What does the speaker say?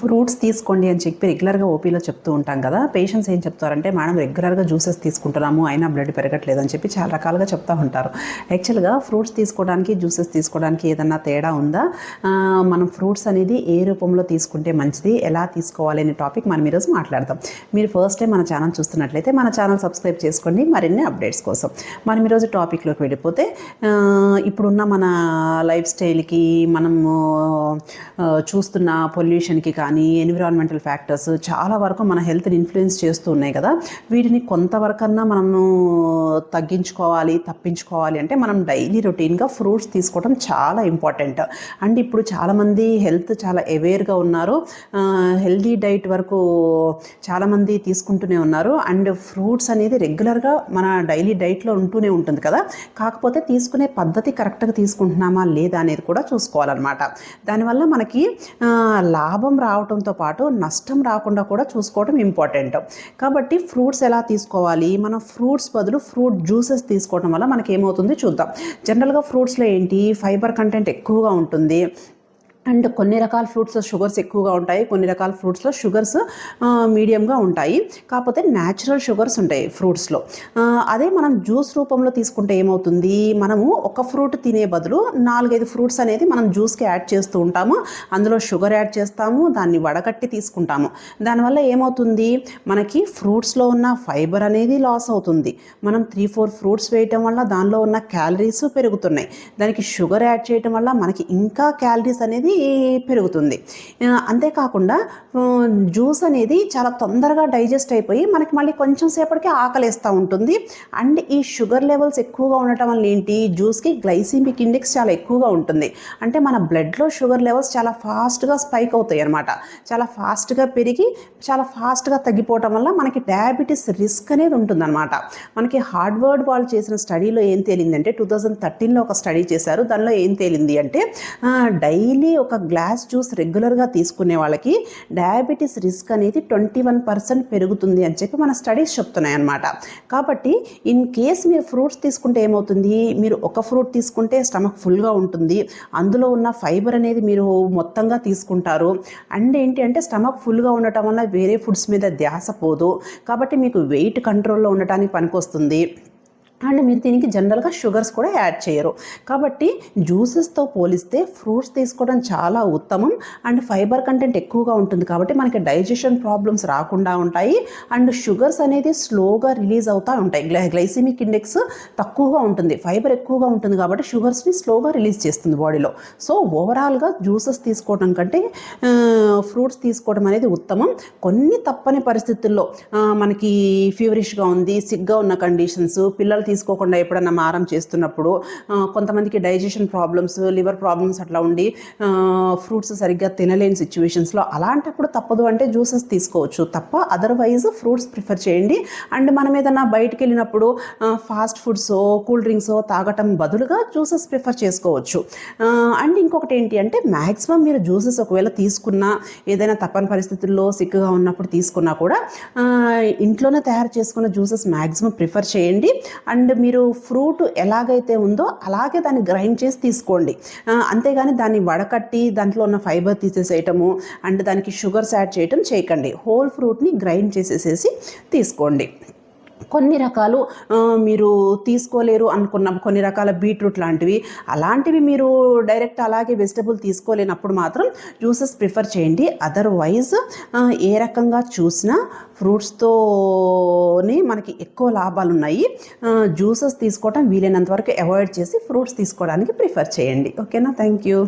Fruits తీసుకోండి అని చెప్పి రెగ్యులర్గా ఓపీలో చెప్తూ ఉంటాం కదా పేషెంట్స్ ఏం చెప్తారంటే మేడం రెగ్యులర్గా జ్యూసెస్ తీసుకుంటున్నాము అయినా బ్లడ్ పెరగట్లేదు అని చెప్పి చాలా రకాలుగా చెప్తూ ఉంటారు. యాక్చువల్గా ఫ్రూట్స్ తీసుకోవడానికి జ్యూసెస్ తీసుకోవడానికి ఏదన్నా తేడా ఉందా? మనం ఫ్రూట్స్ అనేది ఏ రూపంలో తీసుకుంటే మంచిది ఎలా తీసుకోవాలి అనే టాపిక్ మనం ఈరోజు మాట్లాడదాం. మీరు ఫస్ట్ టైం మన ఛానల్ చూస్తున్నట్లయితే మన ఛానల్ సబ్స్క్రైబ్ చేసుకోండి మరిన్ని అప్డేట్స్ కోసం. మనం ఈరోజు టాపిక్లోకి వెళ్ళిపోతే ఇప్పుడున్న మన లైఫ్ స్టైల్కి మనము చూస్తున్న పొల్యూషన్కి కానీ ఎన్విరాన్మెంటల్ ఫ్యాక్టర్స్ చాలా వరకు మన హెల్త్ని ఇన్ఫ్లుయెన్స్ చేస్తూ ఉన్నాయి కదా. వీటిని కొంతవరకన్నా మనము తగ్గించుకోవాలి తప్పించుకోవాలి అంటే మనం డైలీ రొటీన్గా ఫ్రూట్స్ తీసుకోవడం చాలా ఇంపార్టెంట్ అండ్ ఇప్పుడు చాలామంది హెల్త్ చాలా అవేర్గా ఉన్నారు. హెల్దీ డైట్ వరకు చాలామంది తీసుకుంటూనే ఉన్నారు. అండ్ ఫ్రూట్స్ అనేది రెగ్యులర్గా మన డైలీ డైట్లో ఉంటూనే ఉంటుంది కదా. కాకపోతే తీసుకునే పద్ధతి కరెక్ట్గా తీసుకుంటున్నామా లేదా అనేది కూడా చూసుకోవాలన్నమాట. దానివల్ల మనకి లాభం లాభం రావడంతో పాటు నష్టం రాకుండా కూడా చూసుకోవడం ఇంపార్టెంట్. కాబట్టి ఫ్రూట్స్ ఎలా తీసుకోవాలి? మనం ఫ్రూట్స్ బదులు ఫ్రూట్ జ్యూసెస్ తీసుకోవడం వల్ల మనకి ఏమవుతుంది చూద్దాం. జనరల్గా ఫ్రూట్స్లో ఏంటి? ఫైబర్ కంటెంట్ ఎక్కువగా ఉంటుంది. అండ్ కొన్ని రకాల ఫ్రూట్స్లో షుగర్స్ ఎక్కువగా ఉంటాయి కొన్ని రకాల ఫ్రూట్స్లో షుగర్స్ మీడియంగా ఉంటాయి. కాకపోతే న్యాచురల్ షుగర్స్ ఉంటాయి ఫ్రూట్స్లో అదే మనం జ్యూస్ రూపంలో తీసుకుంటే ఏమవుతుంది? మనము ఒక ఫ్రూట్ తినే బదులు నాలుగైదు ఫ్రూట్స్ అనేది మనం జ్యూస్కి యాడ్ చేస్తూ ఉంటాము. అందులో షుగర్ యాడ్ చేస్తాము దాన్ని వడగట్టి తీసుకుంటాము. దానివల్ల ఏమవుతుంది? మనకి ఫ్రూట్స్లో ఉన్న ఫైబర్ అనేది లాస్ అవుతుంది. మనం త్రీ ఫోర్ ఫ్రూట్స్ వేయటం వల్ల దానిలో ఉన్న క్యాలరీస్ పెరుగుతున్నాయి. దానికి షుగర్ యాడ్ చేయటం వల్ల మనకి ఇంకా క్యాలరీస్ అనేది పెరుగుతుంది. అంతేకాకుండా జ్యూస్ అనేది చాలా తొందరగా డైజెస్ట్ అయిపోయి మనకి మళ్ళీ కొంచెం సేపటికి ఆకలిస్తూ ఉంటుంది. అండ్ ఈ షుగర్ లెవెల్స్ ఎక్కువగా ఉండటం వల్ల ఏంటి? జ్యూస్కి గ్లైసిమిక్ ఇండెక్స్ చాలా ఎక్కువగా ఉంటుంది. అంటే మన బ్లడ్లో షుగర్ లెవెల్స్ చాలా ఫాస్ట్గా స్పైక్ అవుతాయి అనమాట చాలా ఫాస్ట్గా పెరిగి చాలా ఫాస్ట్గా తగ్గిపోవటం వల్ల మనకి డయాబెటీస్ రిస్క్ అనేది ఉంటుందన్నమాట. మనకి హార్డ్వర్డ్ వాళ్ళు చేసిన స్టడీలో ఏం తేలిందంటే టూ థౌజండ్ థర్టీన్లో ఒక స్టడీ చేశారు. దానిలో ఏం తేలింది అంటే డైలీ ఒక గ్లాస్ జ్యూస్ రెగ్యులర్గా తీసుకునే వాళ్ళకి డయాబెటీస్ రిస్క్ అనేది ట్వంటీ వన్ పర్సెంట్ పెరుగుతుంది అని చెప్పి మన స్టడీస్ చెప్తున్నాయి అన్నమాట కాబట్టి ఇన్ కేస్ మీరు ఫ్రూట్స్ తీసుకుంటే ఏమవుతుంది? మీరు ఒక ఫ్రూట్ తీసుకుంటే స్టమక్ ఫుల్గా ఉంటుంది. అందులో ఉన్న ఫైబర్ అనేది మీరు మొత్తంగా తీసుకుంటారు. అండ్ ఏంటి అంటే స్టమక్ ఫుల్గా ఉండటం వల్ల వేరే ఫుడ్స్ మీద ధ్యాస పోదు. కాబట్టి మీకు వెయిట్ కంట్రోల్లో ఉండటానికి పనికొస్తుంది. అండ్ మీరు దీనికి జనరల్గా షుగర్స్ కూడా యాడ్ చేయరు. కాబట్టి జ్యూసెస్తో పోలిస్తే ఫ్రూట్స్ తీసుకోవడం చాలా ఉత్తమం. అండ్ ఫైబర్ కంటెంట్ ఎక్కువగా ఉంటుంది కాబట్టి మనకి డైజెషన్ ప్రాబ్లమ్స్ రాకుండా ఉంటాయి. అండ్ షుగర్స్ అనేది స్లోగా రిలీజ్ అవుతూ ఉంటాయి. గ్లైసిమిక్ ఇండెక్స్ తక్కువగా ఉంటుంది. ఫైబర్ ఎక్కువగా ఉంటుంది కాబట్టి షుగర్స్ని స్లోగా రిలీజ్ చేస్తుంది బాడీలో సో ఓవరాల్గా జ్యూసెస్ తీసుకోవడం కంటే ఫ్రూట్స్ తీసుకోవడం అనేది ఉత్తమం. కొన్ని తప్పని పరిస్థితుల్లో మనకి ఫీవరిష్గా ఉంది సిగ్గా ఉన్న కండిషన్స్ పిల్లలు తీసుకోకుండా ఎప్పుడన్నా మారం చేస్తున్నప్పుడు కొంతమందికి డైజెషన్ ప్రాబ్లమ్స్ లివర్ ప్రాబ్లమ్స్ అట్లా ఉండి ఫ్రూట్స్ సరిగ్గా తినలేని సిచ్యువేషన్స్లో అలాంటప్పుడు తప్పదు అంటే జ్యూసెస్ తీసుకోవచ్చు. తప్ప అదర్వైజ్ ఫ్రూట్స్ ప్రిఫర్ చేయండి. అండ్ మనం ఏదన్నా బయటికి వెళ్ళినప్పుడు ఫాస్ట్ ఫుడ్స్ కూల్ డ్రింక్స్ తాగటం బదులుగా జ్యూసెస్ ప్రిఫర్ చేసుకోవచ్చు. అండ్ ఇంకొకటి ఏంటి అంటే మ్యాక్సిమం మీరు జ్యూసెస్ ఒకవేళ తీసుకున్నా ఏదైనా తప్పని పరిస్థితుల్లో సిక్గా ఉన్నప్పుడు తీసుకున్నా కూడా ఇంట్లోనే తయారు చేసుకున్న జ్యూసెస్ మ్యాక్సిమం ప్రిఫర్ చేయండి. అండ్ అండ్ మీరు ఫ్రూట్ ఎలాగైతే ఉందో అలాగే దాన్ని గ్రైండ్ చేసి తీసుకోండి. అంతేగాని దాన్ని వడకట్టి దాంట్లో ఉన్న ఫైబర్ తీసేసేయటము అండ్ దానికి షుగర్స్ యాడ్ చేయటం చేయకండి. హోల్ ఫ్రూట్ని గ్రైండ్ చేసేసేసి తీసుకోండి. కొన్ని రకాలు మీరు తీసుకోలేరు అనుకున్న. కొన్ని రకాల బీట్రూట్ లాంటివి. అలాంటివి మీరు డైరెక్ట్ అలాగే వెజిటబుల్ తీసుకోలేనప్పుడు మాత్రం జ్యూసెస్ ప్రిఫర్ చేయండి. అదర్వైజ్ ఏ రకంగా చూసినా ఫ్రూట్స్తోనే మనకి ఎక్కువ లాభాలు ఉన్నాయి జ్యూసెస్ తీసుకోవటం వీలైనంత వరకు అవాయిడ్ చేసి ఫ్రూట్స్ తీసుకోవడానికి ప్రిఫర్ చేయండి. ఓకేనా? Thank you